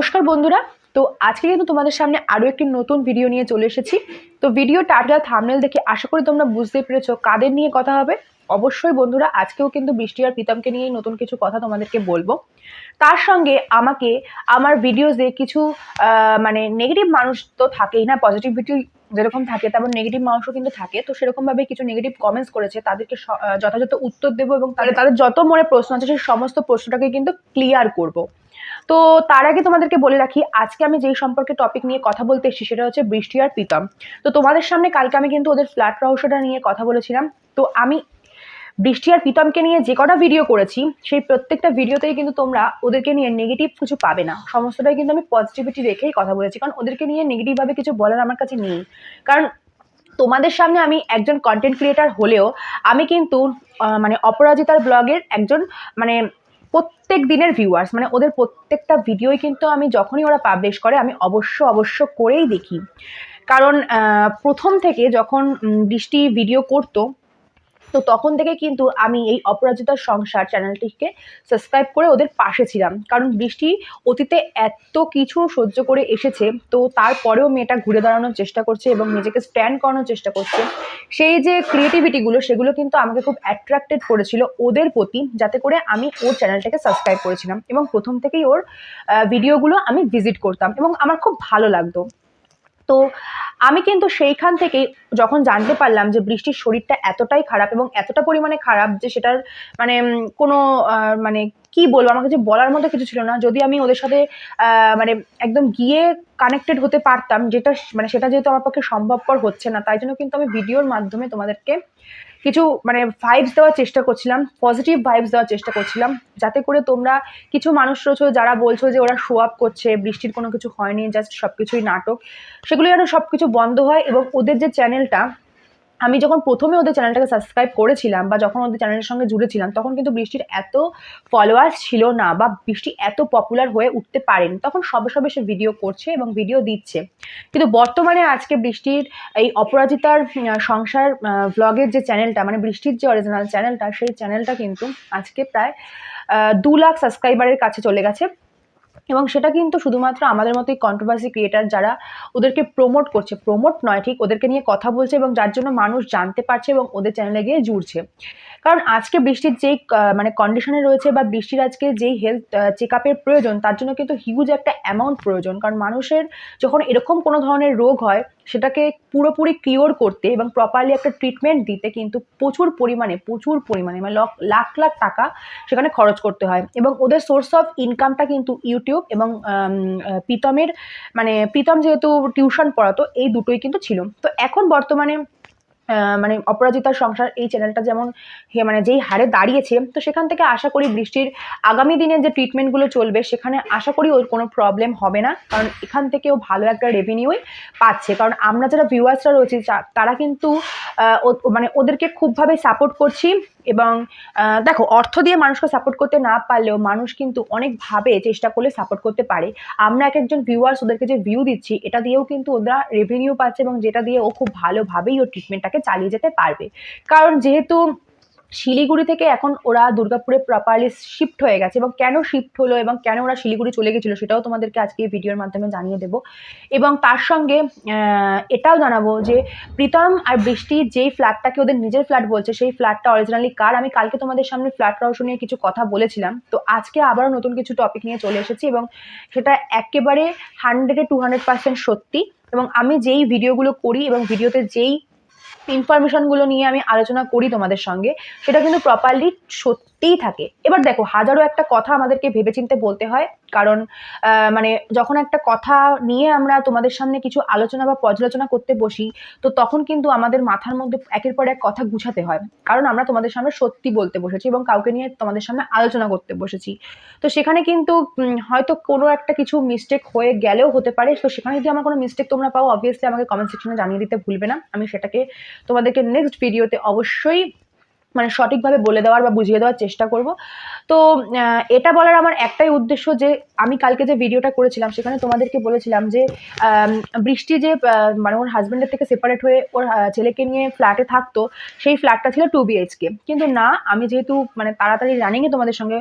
নমস্কার বন্ধুরা। তো আজকে কিন্তু তোমাদের সামনে আরও একটি নতুন ভিডিও নিয়ে চলে এসেছি। তো ভিডিও টাইটেল থামনেল দেখে আশা করি তোমরা বুঝতে পেরেছ কাদের নিয়ে কথা হবে। অবশ্যই বন্ধুরা, আজকেও কিন্তু বৃষ্টি আর প্রীতমকে নিয়েই নতুন কিছু কথা তোমাদেরকে বলব। তার সঙ্গে আমাকে, আমার ভিডিওসে কিছু মানে নেগেটিভ মানুষ তো থাকেই না পজিটিভিটি যেরকম থাকে, তেমন নেগেটিভ মানুষও কিন্তু থাকে। তো সেরকমভাবে কিছু নেগেটিভ কমেন্টস করেছে, তাদেরকে যথাযথ উত্তর দেবো এবং তাদের তাদের যত মনে প্রশ্ন আছে, সেই সমস্ত প্রশ্নটাকে কিন্তু ক্লিয়ার করব। তো তার আগে তোমাদেরকে বলে রাখি, আজকে আমি যেই সম্পর্কে টপিক নিয়ে কথা বলতে এসেছি সেটা হচ্ছে বৃষ্টি আর প্রীতম। তো তোমাদের সামনে কালকে আমি কিন্তু ওদের ফ্ল্যাট রহস্যটা নিয়ে কথা বলেছিলাম। তো আমি বৃষ্টি আর প্রীতমকে নিয়ে যে কটা ভিডিও করেছি, সেই প্রত্যেকটা ভিডিওতেই কিন্তু তোমরা ওদেরকে নিয়ে নেগেটিভ কিছু পাবে না। সমস্তটাই কিন্তু আমি পজিটিভিটি রেখেই কথা বলেছি, কারণ ওদেরকে নিয়ে নেগেটিভভাবে কিছু বলার আমার কাছে নেই। কারণ তোমাদের সামনে আমি একজন কন্টেন্ট ক্রিয়েটার হলেও আমি কিন্তু মানে অপরাজিতার ব্লগের একজন মানে প্রত্যেক দিনের ভিউয়ার্স মানে ওদের প্রত্যেকটা ভিডিওই কিন্তু আমি যখনই ওরা পাবলিশ করে, আমি অবশ্য অবশ্য করেই দেখি। কারণ প্রথম থেকে যখন বৃষ্টি ভিডিও করতো তো তখন থেকে কিন্তু আমি এই অপরাজিতার সংসার চ্যানেলটিকে সাবস্ক্রাইব করে ওদের পাশে ছিলাম। কারণ বৃষ্টি অতীতে এত কিছু সহ্য করে এসেছে, তো তারপরেও মেয়েটা ঘুরে দাঁড়ানোর চেষ্টা করছে এবং নিজেকে স্ট্যান্ড করানোর চেষ্টা করছে। সেই যে ক্রিয়েটিভিটিগুলো সেগুলো কিন্তু আমাকে খুব অ্যাট্রাক্টেড করেছিল ওদের প্রতি, যাতে করে আমি ওর চ্যানেলটাকে সাবস্ক্রাইব করেছিলাম এবং প্রথম থেকেই ওর ভিডিওগুলো আমি ভিজিট করতাম এবং আমার খুব ভালো লাগতো। তো আমি কিন্তু সেইখান থেকেই যখন জানতে পারলাম যে বৃষ্টির শরীরটা এতটাই খারাপ এবং এতটা পরিমাণে খারাপ যে সেটার মানে কোনো মানে কি বলব আমার কাছে বলার মতো কিছু ছিল না। যদি আমি ওদের সাথে মানে একদম গিয়ে কানেক্টেড হতে পারতাম, যেটা মানে সেটা যেহেতু আমার পক্ষে সম্ভবপর হচ্ছে না, তাই জন্য কিন্তু আমি ভিডিওর মাধ্যমে তোমাদেরকে কিছু মানে ভাইবস দেওয়ার চেষ্টা করছিলাম পজিটিভ ভাইবস দেওয়ার চেষ্টা করছিলাম, যাতে করে তোমরা কিছু মানুষ রয়েছো যারা বলছো যে ওরা শো আপ করছে, বৃষ্টির কোনো কিছু হয়নি জাস্ট সব কিছুই নাটক, সেগুলো যেন সব কিছু বন্ধ হয় এবং ওদের যে চ্যানেলটা আমি যখন প্রথমে ওদের চ্যানেলটাকে সাবস্ক্রাইব করেছিলাম বা যখন ওদের চ্যানেলের সঙ্গে জুড়েছিলাম, তখন কিন্তু বৃষ্টির এত ফলোয়ার্স ছিল না বা বৃষ্টি এত পপুলার হয়ে উঠতে পারেনি। তখন সবে সবে সে ভিডিও করছে এবং ভিডিও দিচ্ছে। কিন্তু বর্তমানে আজকে বৃষ্টির এই অপরাজিতার সংসার ভ্লগের যে চ্যানেলটা মানে বৃষ্টির যে অরিজিনাল চ্যানেলটা সেই চ্যানেলটা কিন্তু আজকে প্রায় দু লাখ সাবস্ক্রাইবারের কাছে চলে গেছে। এবং সেটা কিন্তু শুধুমাত্র আমাদের মতোই কন্ট্রোভার্সি ক্রিয়েটার যারা ওদেরকে প্রমোট করছে। প্রমোট নয়, ঠিক? ওদেরকে নিয়ে কথা বলছে এবং যার জন্য মানুষ জানতে পারছে এবং ওদের চ্যানেলে গিয়ে জুড়ছে। কারণ আজকে বৃষ্টির যেই মানে কন্ডিশনে রয়েছে বা বৃষ্টির আজকে যেই হেলথ চেক আপের প্রয়োজন, তার জন্য কিন্তু হিউজ একটা অ্যামাউন্ট প্রয়োজন। কারণ মানুষের যখন এরকম কোনো ধরনের রোগ হয় সেটাকে পুরোপুরি কিওর করতে এবং প্রপারলি একটা ট্রিটমেন্ট দিতে কিন্তু প্রচুর পরিমাণে প্রচুর পরিমাণে মানে লাখ লাখ টাকা সেখানে খরচ করতে হয়। এবং ওদের সোর্স অফ ইনকামটা কিন্তু ইউটিউব এবং প্রীতমের মানে প্রীতম যেহেতু টিউশন পড়াতো, এই দুটোই কিন্তু ছিল। তো এখন বর্তমানে মানে অপরাজিতার সংসার এই চ্যানেলটা যেমন মানে যেই হারে দাঁড়িয়েছে, তো সেখান থেকে আশা করি বৃষ্টির আগামী দিনে যে ট্রিটমেন্টগুলো চলবে, সেখানে আশা করি ওর কোনো প্রবলেম হবে না। কারণ এখান থেকেও ভালো একটা রেভিনিউই পাচ্ছে। কারণ আমরা যারা ভিউয়ার্সরা রয়েছি তারা কিন্তু মানে ওদেরকে খুবভাবে সাপোর্ট করছি। এবং দেখো, অর্থ দিয়ে মানুষকে সাপোর্ট করতে না পারলেও মানুষ কিন্তু অনেকভাবে চেষ্টা করলে সাপোর্ট করতে পারে। আমরা এক একজন ভিউয়ার্স ওদেরকে যে ভিউ দিচ্ছি, এটা দিয়েও কিন্তু ওরা রেভিনিউ পাচ্ছে এবং যেটা দিয়ে ও খুব ভালোভাবেই ও ট্রিটমেন্টটাকে চালিয়ে যেতে পারবে। কারণ যেহেতু শিলিগুড়ি থেকে এখন ওরা দুর্গাপুরে প্রপারলি শিফট হয়ে গেছে এবং কেন শিফট হলো এবং কেন ওরা শিলিগুড়ি চলে গেছিল সেটাও তোমাদেরকে আজকে এই ভিডিওর মাধ্যমে জানিয়ে দেবো। এবং তার সঙ্গে এটাও জানাব যে প্রীতম আর বৃষ্টি যেই ফ্ল্যাটটাকে ওদের নিজের ফ্ল্যাট বলছে, সেই ফ্ল্যাটটা অরিজিনালি কার? আমি কালকে তোমাদের সামনে ফ্ল্যাট রহস্য নিয়ে কিছু কথা বলেছিলাম। তো আজকে আবারও নতুন কিছু টপিক নিয়ে চলে এসেছি এবং সেটা একেবারে হান্ড্রেডে টু হান্ড্রেড পার্সেন্ট সত্যি। এবং আমি যেই ভিডিওগুলো করি এবং ভিডিওতে যেই ইনফরমেশনগুলো নিয়ে আমি আলোচনা করি তোমাদের সঙ্গে সেটা কিন্তু প্রপারলি সত্যিই থাকে। এবার দেখো, হাজারো একটা কথা আমাদেরকে ভেবেচিন্তে বলতে হয়, কারণ মানে যখন একটা কথা নিয়ে আমরা তোমাদের সামনে কিছু আলোচনা বা পর্যালোচনা করতে বসি, তো তখন কিন্তু আমাদের মাথার মধ্যে একের পর এক কথা গুছাতে হয়। কারণ আমরা তোমাদের সামনে সত্যি বলতে বসেছি এবং কাউকে নিয়ে তোমাদের সামনে আলোচনা করতে বসেছি। তো সেখানে কিন্তু হয়তো কোনো একটা কিছু মিস্টেক হয়ে গেলেও হতে পারে। তো সেখানে যদি আমার কোনো মিস্টেক তোমরা পাও অবভিয়াসলি আমাকে কমেন্ট সেকশনে জানিয়ে দিতে ভুলবে না। আমি সেটাকে তোমাদেরকে নেক্সট ভিডিওতে অবশ্যই মানে সঠিকভাবে বলে দেওয়ার বা বুঝিয়ে দেওয়ার চেষ্টা করব। তো এটা বলার আমার একটাই উদ্দেশ্য যে, আমি কালকে যে ভিডিওটা করেছিলাম, সেখানে তোমাদেরকে বলেছিলাম যে বৃষ্টি যে মানে ওর হাজব্যান্ডের থেকে সেপারেট হয়ে ওর ছেলেকে নিয়ে ফ্ল্যাটে থাকতো, সেই ফ্ল্যাটটা ছিল টু বিএইচকে কিন্তু না, আমি যেহেতু মানে তাড়াতাড়ি রানিংয়ে তোমাদের সঙ্গে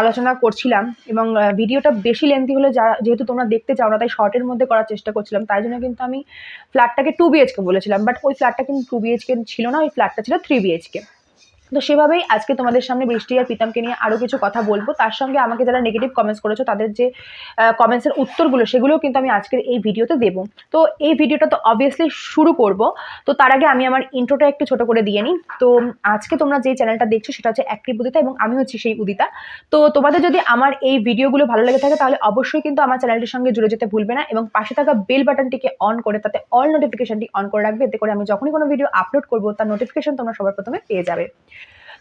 আলোচনা করছিলাম এবং ভিডিওটা বেশি লেন্থি হলে যা, যেহেতু তোমরা দেখতে চাও না, তাই শর্টের মধ্যে করার চেষ্টা করছিলাম, তাই জন্য কিন্তু আমি ফ্ল্যাটটাকে টু বিএইচকে বলেছিলাম। বাট ওই ফ্ল্যাটটা কিন্তু টু বিএইচকে ছিল না, ওই ফ্ল্যাটটা ছিল থ্রি বিএইচকে তো সেভাবেই আজকে তোমাদের সামনে বৃষ্টি আর প্রীতমকে নিয়ে আরও কিছু কথা বলব। তার সঙ্গে আমাকে যারা নেগেটিভ কমেন্টস করেছ, তাদের যে কমেন্টসের উত্তরগুলো, সেগুলোও কিন্তু আমি আজকের এই ভিডিওতে দেবো। তো এই ভিডিওটা তো অবভিয়াসলি শুরু করব। তো তার আগে আমি আমার ইন্ট্রোটা একটু ছোট করে দিয়ে নিই। তো আজকে তোমরা যে চ্যানেলটা দেখছ, সেটা হচ্ছে অ্যাক্টিভ উদিতা এবং আমি হচ্ছি সেই উদিতা। তো তোমাদের যদি আমার এই ভিডিওগুলো ভালো লেগে থাকে, তাহলে অবশ্যই কিন্তু আমার চ্যানেলটির সঙ্গে জুড়ে যেতে ভুলবে না এবং পাশে থাকা বেল বাটনটিকে অন করে, তাতে অল নোটিফিকেশনটি অন করে রাখবে। এতে করে আমি যখনই কোনো ভিডিও আপলোড করব, তার নোটিফিকেশন তোমরা সবার প্রথমে পেয়ে যাবে।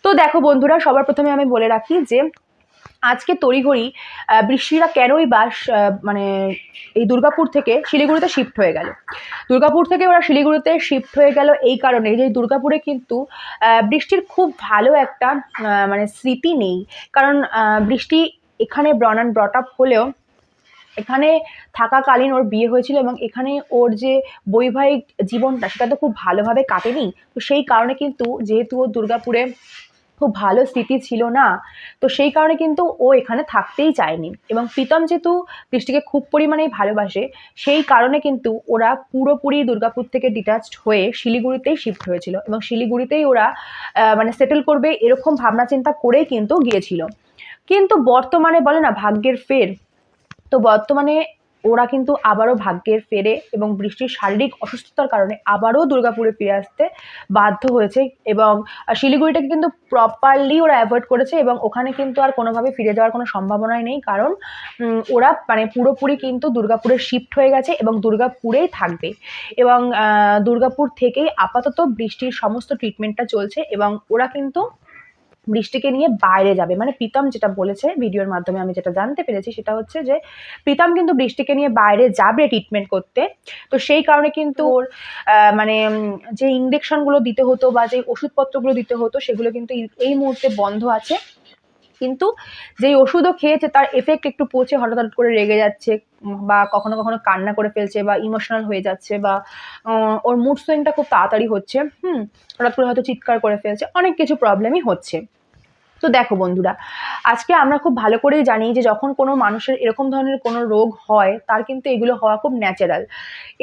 তো দেখো বন্ধুরা, সবার প্রথমে আমি বলে রাখি যে আজকে তড়িঘড়ি বৃষ্টিরা কেনই বাস মানে এই দুর্গাপুর থেকে শিলিগুড়িতে শিফট হয়ে গেল। দুর্গাপুর থেকে ওরা শিলিগুড়িতে শিফট হয়ে গেল এই কারণে যে দুর্গাপুরে কিন্তু বৃষ্টির খুব ভালো একটা মানে স্মৃতি নেই। কারণ বৃষ্টি এখানে ব্রন অ্যান্ড ব্রট আপ হলেও এখানে থাকাকালীন ওর বিয়ে হয়েছিল এবং এখানে ওর যে বৈবাহিক জীবনটা সেটা তো খুব ভালোভাবে কাটেনি। তো সেই কারণে কিন্তু যেহেতু ও দুর্গাপুরে খুব ভালো স্থিতি ছিল না, তো সেই কারণে কিন্তু ও এখানে থাকতেই চায়নি। এবং প্রীতম যেহেতু দৃষ্টিকে খুব পরিমাণেই ভালোবাসে, সেই কারণে কিন্তু ওরা পুরোপুরি দুর্গাপুর থেকে ডিটাচড হয়ে শিলিগুড়িতেই শিফট হয়েছিল। এবং শিলিগুড়িতেই ওরা মানে সেটেল করবে এরকম ভাবনা চিন্তা করেই কিন্তু গিয়েছিল। কিন্তু বর্তমানে বলে না, ভাগ্যের ফের। তো বর্তমানে ওরা কিন্তু আবারও ভাগ্যের ফেরে এবং বৃষ্টির শারীরিক অসুস্থতার কারণে আবারও দুর্গাপুরে ফিরে আসতে বাধ্য হয়েছে এবং শিলিগুড়িটাকে কিন্তু প্রপারলি ওরা অ্যাভয়েড করেছে এবং ওখানে কিন্তু আর কোনোভাবে ফিরে যাওয়ার কোনো সম্ভাবনাই নেই কারণ ওরা মানে পুরোপুরি কিন্তু দুর্গাপুরে শিফট হয়ে গেছে এবং দুর্গাপুরেই থাকবে এবং দুর্গাপুর থেকেই আপাতত বৃষ্টির সমস্ত ট্রিটমেন্টটা চলছে এবং ওরা কিন্তু বৃষ্টিকে নিয়ে বাইরে যাবে। মানে প্রীতম যেটা বলেছে ভিডিওর মাধ্যমে আমি যেটা জানতে পেরেছি সেটা হচ্ছে যে, প্রীতম কিন্তু বৃষ্টিকে নিয়ে বাইরে যাবে ট্রিটমেন্ট করতে। তো সেই কারণে কিন্তু ওর মানে যে ইঞ্জেকশনগুলো দিতে হতো বা যে ওষুধপত্রগুলো দিতে হতো সেগুলো কিন্তু এই- এই মুহূর্তে বন্ধ আছে। কিন্তু যেই ওষুধও খেয়েছে তার এফেক্ট একটু পচে হঠাৎ হঠাৎ করে রেগে যাচ্ছে বা কখনো কখনো কান্না করে ফেলছে বা ইমোশনাল হয়ে যাচ্ছে বা ওর মুড সুইংটা খুব তাড়াতাড়ি হচ্ছে। হুম, হঠাৎ করে হয়তো চিৎকার করে ফেলছে। অনেক কিছু প্রবলেমই হচ্ছে। তো দেখো বন্ধুরা, আজকে আমরা খুব ভালো করেই জানি যে যখন কোনো মানুষের এরকম ধরনের কোনো রোগ হয়, তার কিন্তু এগুলো হওয়া খুব ন্যাচারাল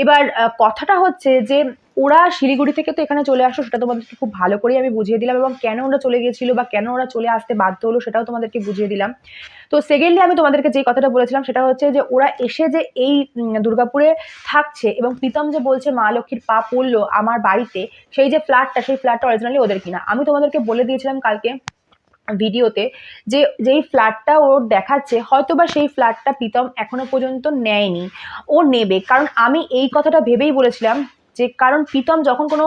এবার কথাটা হচ্ছে যে ওরা শিলিগুড়ি থেকে তো এখানে চলে আসো, সেটা তোমাদেরকে খুব ভালো করেই আমি বুঝিয়ে দিলাম এবং কেন ওরা চলে গিয়েছিল বা কেন ওরা চলে আসতে বাধ্য হলো সেটাও তোমাদেরকে বুঝিয়ে দিলাম। তো সেকেন্ডলি আমি তোমাদেরকে যে কথাটা বলেছিলাম সেটা হচ্ছে যে ওরা এসে যে এই দুর্গাপুরে থাকছে এবং প্রীতম যে বলছে মা লক্ষ্মীর পা পড়ল আমার বাড়িতে, সেই যে ফ্ল্যাটটা সেই ফ্ল্যাটটা অরিজিনালি ওদের কিনা। আমি তোমাদেরকে বলে দিয়েছিলাম কালকে ভিডিওতে যে, যেই ফ্ল্যাটটা ওর দেখাচ্ছে হয়তো বা সেই ফ্ল্যাটটা প্রীতম এখনও পর্যন্ত নেয়নি। ও নেবে। কারণ আমি এই কথাটা ভেবেই বলেছিলাম যে, কারণ প্রীতম যখন কোনো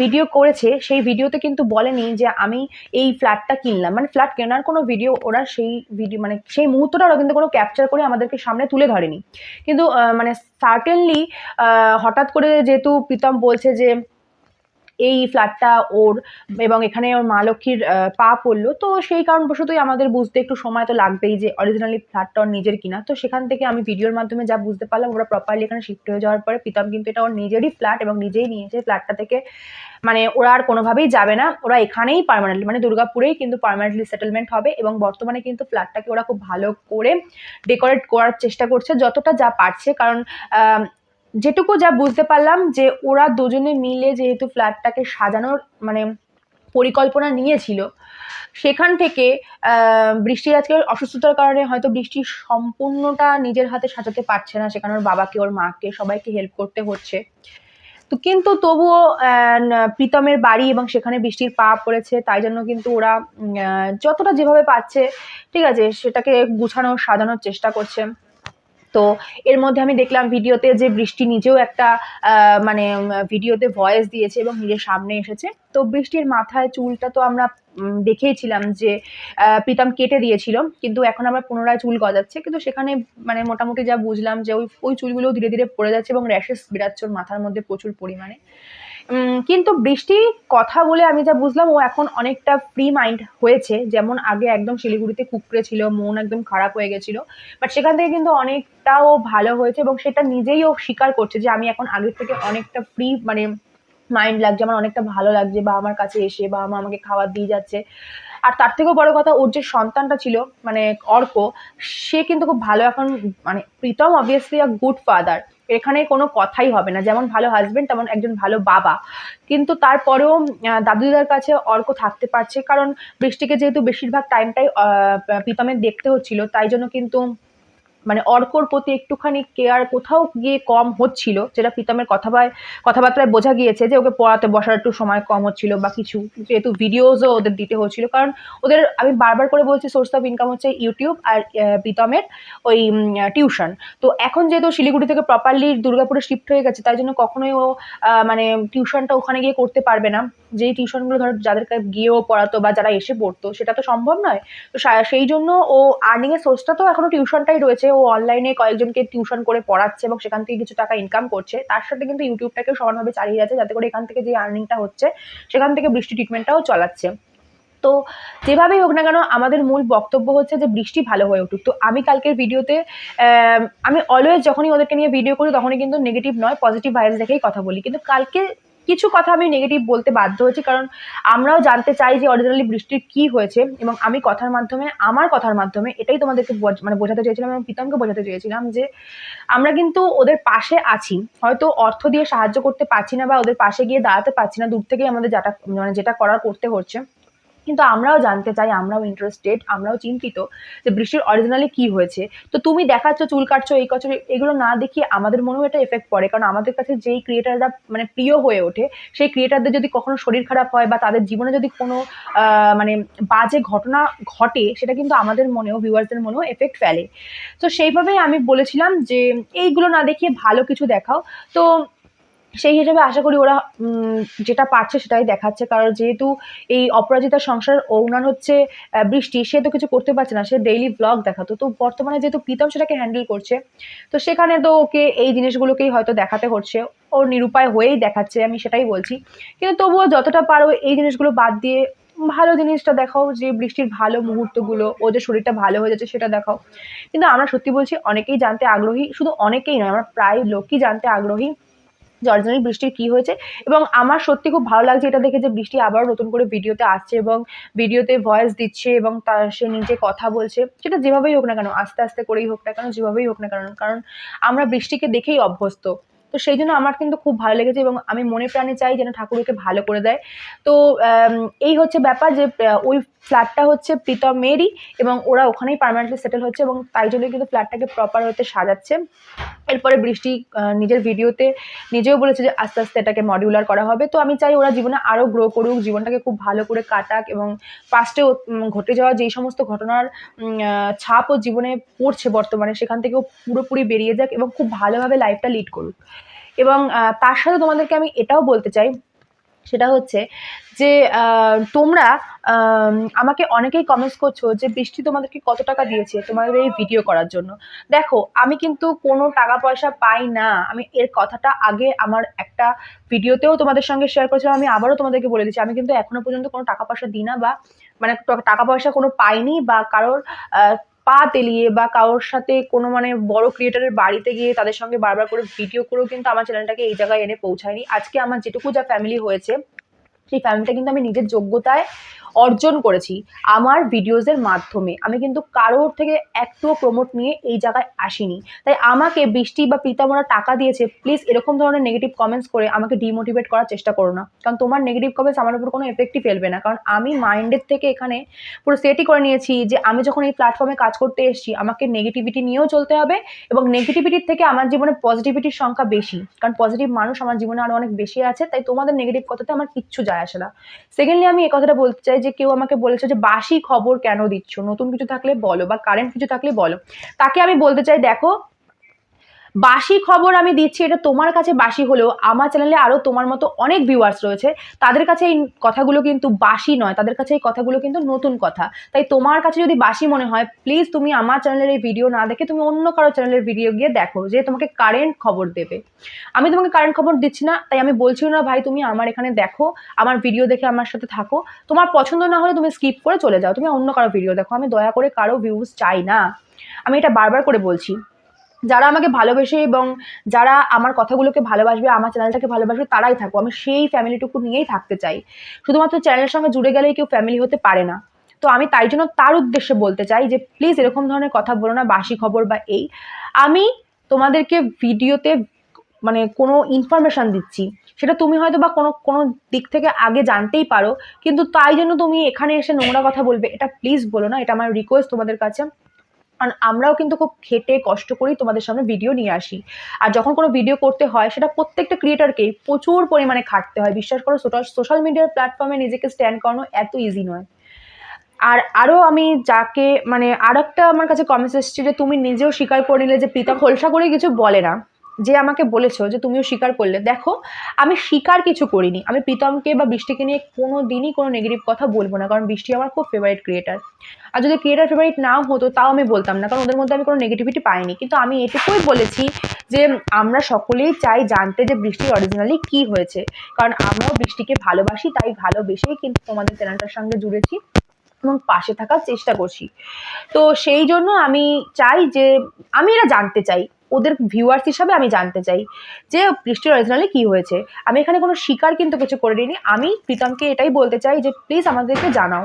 ভিডিও করেছে, সেই ভিডিওতে কিন্তু বলেনি যে, আমি এই ফ্ল্যাটটা কিনলাম। মানে ফ্ল্যাট কেনার কোনো ভিডিও ওরা সেই ভিডিও মানে সেই মুহূর্তটা ওরা কিন্তু কোনো ক্যাপচার করে আমাদেরকে সামনে তুলে ধরেনি। কিন্তু মানে সার্টেনলি হঠাৎ করে যেহেতু প্রীতম বলছে যে এই ফ্ল্যাটটা ওর এবং এখানে ওর মা লক্ষ্মীর পা পড়ল। তো সেই কারণবশতই আমাদের বুঝতে একটু সময় তো লাগবেই যে অরিজিনালি ফ্ল্যাটটা ওর নিজের কিনা। তো সেখান থেকে আমি ভিডিওর মাধ্যমে যা বুঝতে পারলাম, ওরা প্রপারলি এখানে শিফট হয়ে যাওয়ার পরে প্রীতম কিন্তু এটা ওর নিজেরই ফ্ল্যাট এবং নিজেই নিয়েছে। ফ্ল্যাটটা থেকে মানে ওরা আর কোনোভাবেই যাবে না। ওরা এখানেই পার্মানেন্টলি মানে দুর্গাপুরেই কিন্তু পার্মানেন্টলি সেটেলমেন্ট হবে এবং বর্তমানে কিন্তু ফ্ল্যাটটাকে ওরা খুব ভালো করে ডেকোরেট করার চেষ্টা করছে, যতটা যা পারছে। কারণ যেটুকু যা বুঝতে পারলাম যে ওরা দুজনে মিলে যেহেতু ফ্ল্যাটটাকে সাজানোর মানে পরিকল্পনা নিয়েছিল, সেখান থেকে বৃষ্টির আজকে অসুস্থতার কারণে হয়তো বৃষ্টি সম্পূর্ণটা নিজের হাতে সাজাতে পারছে না, সেখানে ওর বাবাকে, ওর মাকে, সবাইকে হেল্প করতে হচ্ছে। তো কিন্তু তবুও প্রীতমের বাড়ি এবং সেখানে বৃষ্টির পা পড়েছে, তাই জন্য কিন্তু ওরা যতটা যেভাবে পাচ্ছে ঠিক আছে, সেটাকে গুছানোর সাজানোর চেষ্টা করছে। তো এর মধ্যে আমি দেখলাম ভিডিওতে যে বৃষ্টি নিজেও একটা মানে ভিডিওতে ভয়েস দিয়েছে এবং নিজের সামনে এসেছে। তো বৃষ্টির মাথায় চুলটা তো আমরা দেখেইছিলাম যে প্রীতম কেটে দিয়েছিল, কিন্তু এখন আবার পুনরায় চুল গজাচ্ছে। কিন্তু সেখানে মানে মোটামুটি যা বুঝলাম যে ওই ওই চুলগুলো ধীরে ধীরে পড়ে যাচ্ছে এবং র্যাশেস বেরাচ্ছে মাথার মধ্যে প্রচুর পরিমাণে। কিন্তু বৃষ্টি কথা বলে আমি যা বুঝলাম, ও এখন অনেকটা ফ্রি মাইন্ড হয়েছে। যেমন আগে একদম শিলিগুড়িতে কুকড়ে ছিল, মন একদম খারাপ হয়ে গেছিল। বাট সেখান থেকে কিন্তু অনেকটা ও ভালো হয়েছে এবং সেটা নিজেই ও স্বীকার করছে যে, আমি এখন আগের থেকে অনেকটা ফ্রি মানে মাইন্ড লাগছে, আমার অনেকটা ভালো লাগছে বা আমার কাছে এসে বা মা আমাকে খাবার দিয়ে যাচ্ছে। আর তার থেকেও বড় কথা, ওর যে সন্তানটা ছিল মানে অর্ক, সে কিন্তু খুব ভালো এখন মানে Pritam obviously a good father এখানে কোনো কথাই হবে না। যেমন ভালো হাজবেন্ড তেমন একজন ভালো বাবা। কিন্তু তারপরেও দাদুদার দাদু দিদার কাছে অর্ক থাকতে পারছে। কারণ বৃষ্টিকে যেহেতু বেশিরভাগ টাইমটাই প্রীতমের দেখতে হচ্ছিল, তাই জন্য কিন্তু মানে অর্কর প্রতি একটুখানি কেয়ার কোথাও গিয়ে কম হচ্ছিল, যেটা প্রীতমের কথা কথাবার্তায় বোঝা গিয়েছে যে ওকে পড়াতে বসার একটু সময় কম হচ্ছিল বা কিছু, যেহেতু ভিডিওসও ওদের দিতে হচ্ছিল। কারণ ওদের, আমি বারবার করে বলছি সোর্স অফ ইনকাম হচ্ছে ইউটিউব আর প্রীতমের ওই টিউশন তো এখন যেহেতু শিলিগুড়ি থেকে প্রপারলি দুর্গাপুরে শিফট হয়ে গেছে, তাই জন্য কখনোই ও মানে টিউশনটা ওখানে গিয়ে করতে পারবে না। যেই টিউশনগুলো ধরো যাদেরকে গিয়েও পড়াতো বা যারা এসে পড়তো, সেটা তো সম্ভব নয়। তো সেই জন্য ও আর্নিং এর সোর্সটা তো এখনও টিউশনটাই রয়েছে। অনলাইনে কয়েকজনকে টিউশন করে পড়াচ্ছে এবং সেখান থেকে কিছু টাকা ইনকাম করছে, তার সাথে কিন্তু ইউটিউবটাকেও সমানভাবে চালিয়ে যাচ্ছে যাতে করে এখান থেকে যে আর্নিংটা হচ্ছে, সেখান থেকে বৃষ্টি ট্রিটমেন্টটাও চালাচ্ছে। তো যেভাবেই হোক না কেন, আমাদের মূল বক্তব্য হচ্ছে যে বৃষ্টি ভালো হয়ে উঠুক। তো আমি কালকের ভিডিওতে আমি অলওয়েজ যখনই ওদেরকে নিয়ে ভিডিও করি তখনই কিন্তু নেগেটিভ নয় পজিটিভ ভাইরাস দেখেই কথা বলি। কিন্তু কালকে কিছু কথা আমি নেগেটিভ বলতে বাধ্য হয়েছি, কারণ আমরাও জানতে চাই যে অরিজিনালি বৃষ্টির কি হয়েছে এবং আমি কথার মাধ্যমে, আমার কথার মাধ্যমে এটাই তোমাদেরকে মানে বোঝাতে চেয়েছিলাম এবং প্রীতমকে বোঝাতে চেয়েছিলাম যে আমরা কিন্তু ওদের পাশে আছি। হয়তো অর্থ দিয়ে সাহায্য করতে পারছি না বা ওদের পাশে গিয়ে দাঁড়াতে পারছি না, দূর থেকে আমাদের যেটা মানে যেটা করার করতে হচ্ছে। কিন্তু আমরাও জানতে চাই, আমরাও ইন্টারেস্টেড আমরাও চিন্তিত যে বৃষ্টির অরিজিনালি কি হয়েছে। তো তুমি দেখাচ্ছ, চুল কাটছো, এই করছ, এগুলো না দেখিয়ে আমাদের মনেও এটা এফেক্ট পড়ে। কারণ আমাদের কাছে যেই ক্রিয়েটাররা মানে প্রিয় হয়ে ওঠে, সেই ক্রিয়েটারদের যদি কখনো শরীর খারাপ হয় বা তাদের জীবনে যদি কোনো মানে বাজে ঘটনা ঘটে, সেটা কিন্তু আমাদের মনেও ভিউয়ার্সদের মনেও এফেক্ট ফেলে। তো সেইভাবেই আমি বলেছিলাম যে, এইগুলো না দেখিয়ে ভালো কিছু দেখাও। তো সেই হিসেবে আশা করি ওরা যেটা পারছে সেটাই দেখাচ্ছে। কারণ যেহেতু এই অপরাজিতার সংসার ওনার হচ্ছে বৃষ্টি, সে তো কিছু করতে পারছে না, সে ডেইলি ব্লগ দেখাতো। তো বর্তমানে যেহেতু প্রীতম সেটাকে হ্যান্ডেল করছে, তো সেখানে তো ওকে এই জিনিসগুলোকেই হয়তো দেখাতে হচ্ছে। ওর নিরুপায় হয়েই দেখাচ্ছে, আমি সেটাই বলছি। কিন্তু তবুও যতটা পারো এই জিনিসগুলো বাদ দিয়ে ভালো জিনিসটা দেখাও, যে বৃষ্টির ভালো মুহূর্তগুলো, ওদের শরীরটা ভালো হয়ে যাচ্ছে সেটা দেখাও। কিন্তু আমরা সত্যি বলছি, অনেকেই জানতে আগ্রহী, শুধু অনেকেই নয়, আমরা প্রায় লোকই জানতে আগ্রহী। যে বৃষ্টির কি হয়েছে? এবং আমার সত্যি খুব ভালো লাগছে এটা দেখে যে বৃষ্টি আবারও নতুন করে ভিডিওতে আসছে এবং ভিডিওতে ভয়েস দিচ্ছে এবং তার সে নিজে কথা বলছে। সেটা যেভাবেই হোক না কেন, আস্তে আস্তে করেই হোক না কেন, যেভাবেই হোক না কেন। কারণ আমরা বৃষ্টিকে দেখেই অভ্যস্ত। তো সেই জন্য আমার কিন্তু খুব ভালো লেগেছে এবং আমি মনে প্রাণে চাই যেন ঠাকুরকে ভালো করে দেয়। তো এই হচ্ছে ব্যাপার যে ওই ফ্ল্যাটটা হচ্ছে প্রীতম মেয়েরই এবং ওরা ওখানেই পার্মানেন্টলি সেটেল হচ্ছে এবং তাই জন্য কিন্তু ফ্ল্যাটটাকে প্রপার হতে সাজাচ্ছে। এরপরে বৃষ্টি নিজের ভিডিওতে নিজেও বলেছে যে আস্তে আস্তে এটাকে মডিউলার করা হবে। তো আমি চাই ওরা জীবনে আরও গ্রো করুক, জীবনটাকে খুব ভালো করে কাটাক এবং পাস্টে ঘটে যাওয়া যেই সমস্ত ঘটনার ছাপ ও জীবনে পড়ছে বর্তমানে, সেখান থেকেও পুরোপুরি বেরিয়ে যাক এবং খুব ভালোভাবে লাইফটা লিড করুক। এবং তার সাথে তোমাদেরকে আমি এটাও বলতে চাই সেটা হচ্ছে যে তোমরা আমাকে অনেকেই কমেন্টস করছ যে, বৃষ্টি তোমাদেরকে কত টাকা দিয়েছে তোমাদের এই ভিডিও করার জন্য। দেখো, আমি কিন্তু কোনো টাকা পয়সা পাই না। আমি এর কথাটা আগে আমার একটা ভিডিওতেও তোমাদের সঙ্গে শেয়ার করেছিলাম, আমি আবারও তোমাদেরকে বলে দিচ্ছি। আমি কিন্তু এখনও পর্যন্ত কোনো টাকা পয়সা দিই না বা মানে টাকা পয়সা কোনো পাইনি বা কারোর পা তেলিয়ে বা কারোর সাথে কোনো মানে বড় ক্রিয়েটারের বাড়িতে গিয়ে তাদের সঙ্গে বারবার করে ভিডিও করেও কিন্তু আমার চ্যানেলটাকে এই জায়গায় এনে পৌঁছায়নি। আজকে আমার যেটুকু যা ফ্যামিলি হয়েছে, সেই ফ্যামিলিটা কিন্তু আমি নিজের যোগ্যতায় অর্জন করেছি আমার ভিডিওজের মাধ্যমে। আমি কিন্তু কারোর থেকে একটুও প্রমোট নিয়ে এই জায়গায় আসিনি। তাই আমাকে বৃষ্টি বা পিতামরা টাকা দিয়েছে প্লিজ এরকম ধরনের নেগেটিভ কমেন্টস করে আমাকে ডিমোটিভেট করার চেষ্টা করো না। কারণ তোমার নেগেটিভ কমেন্টস আমার উপর কোনো এফেক্টই ফেলবে না। কারণ আমি মাইন্ডের থেকে এখানে পুরো সেটই করে নিয়েছি যে আমি যখন এই প্ল্যাটফর্মে কাজ করতে এসেছি, আমাকে নেগেটিভিটি নিয়েও চলতে হবে এবং নেগেটিভিটির থেকে আমার জীবনে পজিটিভিটির সংখ্যা বেশি। কারণ পজিটিভ মানুষ আমার জীবনে আরও অনেক বেশি আছে, তাই তোমাদের নেগেটিভ কথাতে আমার কিচ্ছু যায় আসে না। সেকেন্ডলি আমি এই কথাটা বলতে চাই যে কেউ আমাকে বলেছে যে, বাসি খবর কেন দিচ্ছ? নতুন কিছু থাকলে বলো বা কারেন্ট কিছু থাকলে বলো। তাকে আমি বলতে চাই, দেখো বাসি খবর আমি দিচ্ছি, এটা তোমার কাছে বাসি হলেও আমার চ্যানেলে আরও তোমার মতো অনেক ভিউয়ার্স রয়েছে। তাদের কাছে এই কথাগুলো কিন্তু বাসি নয়, তাদের কাছে এই কথাগুলো কিন্তু নতুন কথা। তাই তোমার কাছে যদি বাসি মনে হয় প্লিজ তুমি আমার চ্যানেলের এই ভিডিও না দেখে তুমি অন্য কারও চ্যানেলের ভিডিও গিয়ে দেখো যে তোমাকে কারেন্ট খবর দেবে। আমি তোমাকে কারেন্ট খবর দিচ্ছি না, তাই আমি বলছি না, ভাই, তুমি আমার এখানে দেখো, আমার ভিডিও দেখে আমার সাথে থাকো। তোমার পছন্দ না হলে তুমি স্কিপ করে চলে যাও, তুমি অন্য কারও ভিডিও দেখো। আমি দয়া করে কারও ভিউজ চাই না। আমি এটা বারবার করে বলছি। যারা আমাকে ভালোবেসে এবং যারা আমার কথাগুলোকে ভালোবাসবে, আমার চ্যানেলটাকে ভালোবাসবে, তারাই থাকব আমি সেই ফ্যামিলিটুকু নিয়েই থাকতে চাই। শুধুমাত্র চ্যানেলের সঙ্গে জুড়ে গেলেই কেউ ফ্যামিলি হতে পারে না। তো আমি তাই জন্য তার উদ্দেশ্যে বলতে চাই যে, প্লিজ এরকম ধরনের কথা বলো না, বাসি খবর বা এই। আমি তোমাদেরকে ভিডিওতে মানে কোনো ইনফরমেশান দিচ্ছি। সেটা তুমি হয়তো বা কোনো কোনো দিক থেকে আগে জানতেই পারো। কিন্তু তাই জন্য তুমি এখানে এসে নোংরা কথা বলবে, এটা প্লিজ বলো না, এটা আমার রিকোয়েস্ট তোমাদের কাছে। কারণ আমরাও কিন্তু খুব খেটে কষ্ট করেই তোমাদের সামনে ভিডিও নিয়ে আসি। আর যখন কোনো ভিডিও করতে হয়, সেটা প্রত্যেকটা ক্রিয়েটারকেই প্রচুর পরিমাণে খাটতে হয়। বিশ্বাস করো সোশ্যাল মিডিয়ার প্ল্যাটফর্মে নিজেকে স্ট্যান্ড করানো এত ইজি নয়। আর আরও আমি যাকে মানে আর একটা আমার কাছে কমেন্টস এসেছে যে, তুমি নিজেও স্বীকার করে নিলে যে প্রীতা খোলসা করে কিছু বলে না। যে আমাকে বলেছ যে তুমিও স্বীকার করলে, দেখো, আমি স্বীকার কিছু করিনি। আমি প্রীতমকে বা বৃষ্টিকে নিয়ে কোনো দিনই কোনো নেগেটিভ কথা বলব না, কারণ বৃষ্টি আমার খুব ফেভারিট ক্রিয়েটার আর যদি ক্রিয়েটার ফেভারিট নাও হতো, তাও আমি বলতাম না, কারণ ওদের মধ্যে আমি কোনো নেগেটিভিটি পাইনি। কিন্তু আমি এটুকুই বলেছি যে আমরা সকলেই চাই জানতে যে বৃষ্টির অরিজিনালি কি হয়েছে। কারণ আমরাও বৃষ্টিকে ভালোবাসি, তাই ভালোবেসেই কিন্তু তোমাদের চ্যানেলটার সঙ্গে জুড়েছি এবং পাশে থাকার চেষ্টা করছি। তো সেই জন্য আমি চাই যে, আমি এটা জানতে চাই। ওদের ভিউয়ার্স হিসাবে আমি জানতে চাই যে বৃষ্টির অরিজিনালি কী হয়েছে। আমি এখানে কোনো শিকার কিন্তু কিছু করে নিইনি আমি প্রীতমকে এটাই বলতে চাই যে প্লিজ আমাদেরকে জানাও।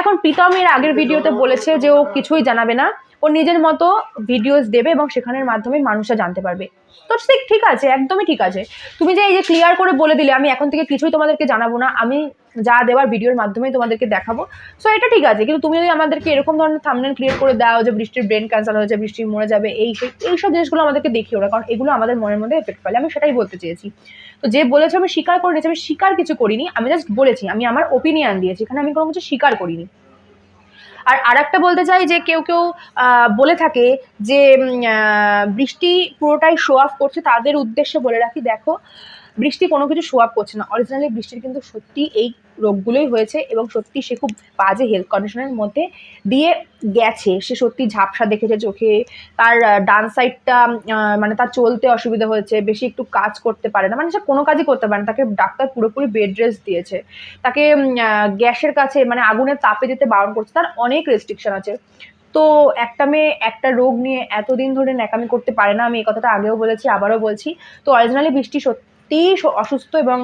এখন প্রীতম এর আগের ভিডিওতে বলেছে যে ও কিছুই জানাবে না। ও নিজের মতো ভিডিওস দেবে এবং সেখানের মাধ্যমে মানুষরা জানতে পারবে। তো ঠিক ঠিক আছে, একদমই ঠিক আছে। তুমি যে এই যে ক্লিয়ার করে বলে দিলে, আমি এখন থেকে কিছুই তোমাদেরকে জানাব না। আমি যা দেওয়ার ভিডিওর মাধ্যমেই তোমাদেরকে দেখাবো। সো এটা ঠিক আছে, কিন্তু তুমি যদি আমাদেরকে এরকম ধরনের থামনেল ক্লিয়ার করে দাও যে বৃষ্টির ব্রেন ক্যান্সার হয়েছে, বৃষ্টি মরে যাবে, এই সেই এইসব জিনিসগুলো আমাদেরকে দেখিও না, কারণ এগুলো আমাদের মনের মধ্যে এফেক্ট ফেলে আমি সেটাই বলতে চেয়েছি। তো যে বলেছে আমি স্বীকার করে নিয়েছি, আমি স্বীকার কিছু করিনি, আমি জাস্ট বলেছি, আমি আমার ওপিনিয়ন দিয়েছি, এখানে আমি কোনো কিছু স্বীকার করিনি। আর আরেকটা বলতে চাই যে কেউ কেউ বলে থাকে যে বৃষ্টি পুরোটাই শো অফ করছে, তাদের উদ্দেশ্যে বলে রাখি, দেখো, বৃষ্টি কোনো কিছু শো আপ করছে না। অরিজিনালি বৃষ্টির কিন্তু সত্যি এই রোগগুলোই হয়েছে এবং সত্যি সে খুব বাজে হেলথ কন্ডিশনের মধ্যে দিয়ে গেছে। সে সত্যি ঝাপসা দেখেছে চোখে, তার ডান সাইডটা মানে তার চলতে অসুবিধা হয়েছে, বেশি একটু কাজ করতে পারে না। মানে সে কোনো কাজই করতে পারে না। তাকে ডাক্তার পুরোপুরি বেড রেস্ট দিয়েছে। তাকে গ্যাসের কাছে মানে আগুনের তাপে যেতে বারণ করছে। তার অনেক রেস্ট্রিকশন আছে। তো একটা মেয়ে একটা রোগ নিয়ে এতদিন ধরে ন্যাকামি করতে পারে না। আমি এই কথাটা আগেও বলেছি, আবারও বলছি। তো অরিজিনালি বৃষ্টি সত্যি সত্যিই অসুস্থ এবং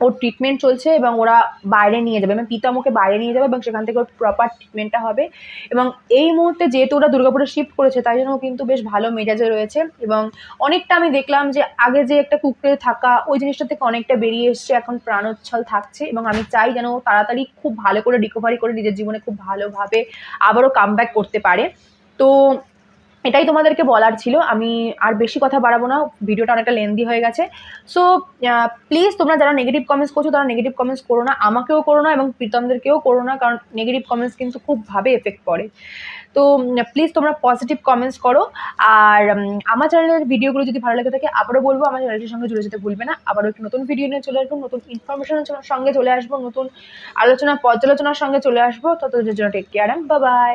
ওর ট্রিটমেন্ট চলছে এবং ওরা বাইরে নিয়ে যাবে। মানে পিতাম ওকে বাইরে নিয়ে যাবে এবং সেখান থেকে ওর প্রপার ট্রিটমেন্টটা হবে। এবং এই মুহূর্তে যেহেতু ওরা দুর্গাপুরে শিফট করেছে, তাই জন্য কিন্তু বেশ ভালো মেজাজে রয়েছে। এবং অনেকটা আমি দেখলাম যে আগে যে একটা কুকুরে থাকা, ওই জিনিসটা থেকে অনেকটা বেরিয়ে এসছে। এখন প্রাণোচ্ছল থাকছে এবং আমি চাই যেন তাড়াতাড়ি খুব ভালো করে রিকভারি করে নিজের জীবনে খুব ভালোভাবে আবারও কাম করতে পারে। তো এটাই তোমাদেরকে বলার ছিল। আমি আর বেশি কথা বাড়াবো না, ভিডিওটা অনেকটা লেন্দি হয়ে গেছে। সো প্লিজ তোমরা যারা নেগেটিভ কমেন্টস করছ, তারা নেগেটিভ কমেন্টস করো না, আমাকেও করো না এবং প্রীতমদেরকেও করো না, কারণ নেগেটিভ কমেন্টস কিন্তু খুবভাবে এফেক্ট পড়ে তো প্লিজ তোমরা পজিটিভ কমেন্টস করো। আর আমার চ্যানেলের ভিডিওগুলো যদি ভালো লাগে থাকে, আবারও বলব, আমার চ্যানেলটির সঙ্গে জুড়ে যেতে ভুলবে না। আবারও একটি নতুন ভিডিও নিয়ে চলে আসব, নতুন ইনফরমেশনের সঙ্গে চলে আসব, নতুন আলোচনা, পর্যালোচনার সঙ্গে চলে আসব। তত জন্য টেক কেয়ার বাই বাই